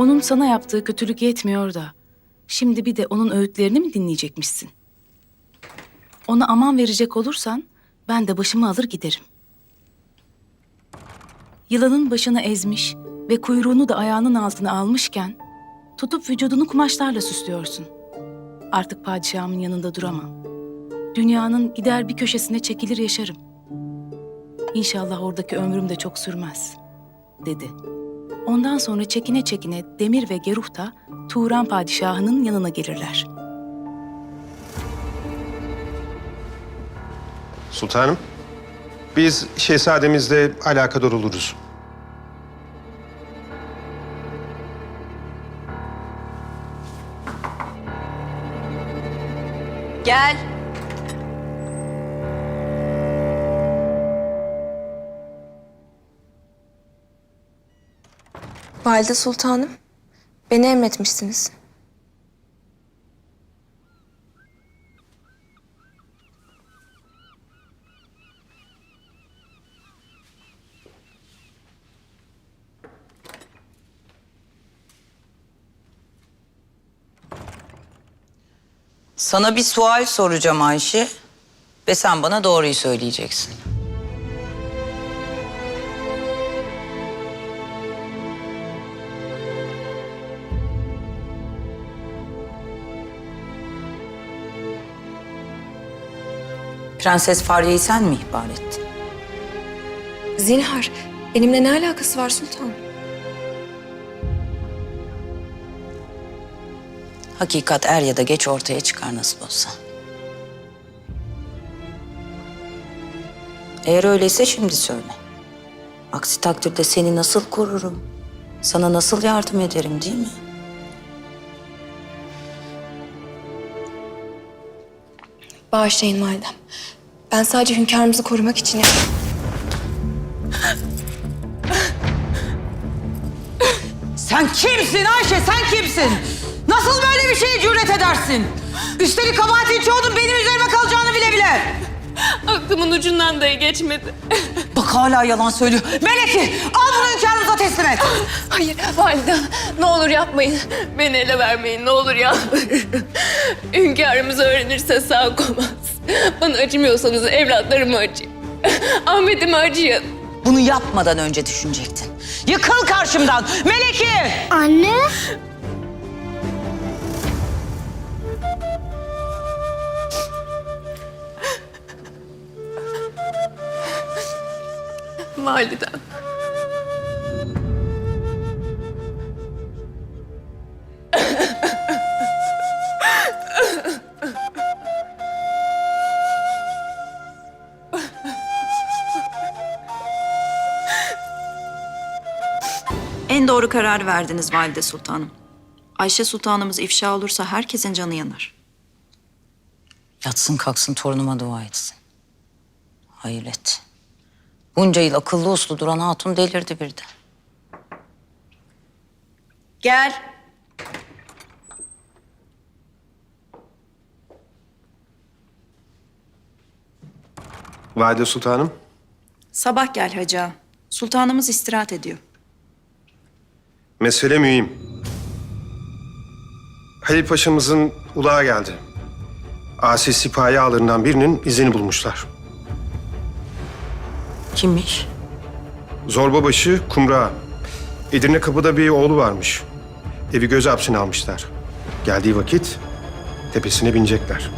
Onun sana yaptığı kötülük yetmiyor da şimdi bir de onun öğütlerini mi dinleyecekmişsin? Ona aman verecek olursan ben de başımı alır giderim. Yılanın başını ezmiş ve kuyruğunu da ayağının altına almışken tutup vücudunu kumaşlarla süslüyorsun. Artık padişahımın yanında duramam. Dünyanın gider bir köşesine çekilir yaşarım. İnşallah oradaki ömrüm de çok sürmez, dedi. Ondan sonra çekine çekine Demir ve Geruh da Turan padişahının yanına gelirler. Sultanım, biz şehzademizle alakadar oluruz. Gel. Valide Sultanım, beni emretmişsiniz. Sana bir sual soracağım Ayşe. Ve sen bana doğruyu söyleyeceksin. Prenses Farya'yı sen mi ihbar ettin? Zinhar, benimle ne alakası var sultanım? Hakikat er ya da geç ortaya çıkar nasıl olsa. Eğer öyleyse şimdi söyle. Aksi takdirde seni nasıl korurum? Sana nasıl yardım ederim değil mi? Bağışlayın validem. Ben sadece hünkârımızı korumak için. Sen kimsin Ayşe sen kimsin? Nasıl böyle bir şeye cüret edersin? Üstelik kabahatin çoğunun benim üzerime kalacağını bile bile. Aklımın ucundan dahi geçmedi. Bak hala yalan söylüyor. Meleki al bunu hünkârımıza teslim et. Hayır validem ne olur yapmayın. Beni ele vermeyin ne olur yalvarırım. Hünkârımız öğrenirse sağ komaz. Bana acımıyorsanız evlatlarıma acıyın. Ahmet'ime acıyın. Bunu yapmadan önce düşünecektin. Yıkıl karşımdan. Meleki! Anne. Validem. En doğru kararı verdiniz Valide Sultanım. Ayşe Sultanımız ifşa olursa herkesin canı yanar. Yatsın kalksın torunuma dua etsin. Hayret. Bunca yıl akıllı uslu duran hatun delirdi birden. Gel. Valide Sultanım, Sabah gel Hacı ağa. Sultanımız istirahat ediyor. mesele mühim. Halil Paşa'mızın ulağa geldi. Asi sipahi ağlarından birinin izini bulmuşlar. Kimmiş? Zorbabaşı Kumra. Edirne Kapı'da bir oğlu varmış. Evi göz hapsine almışlar. Geldiği vakit tepesine binecekler.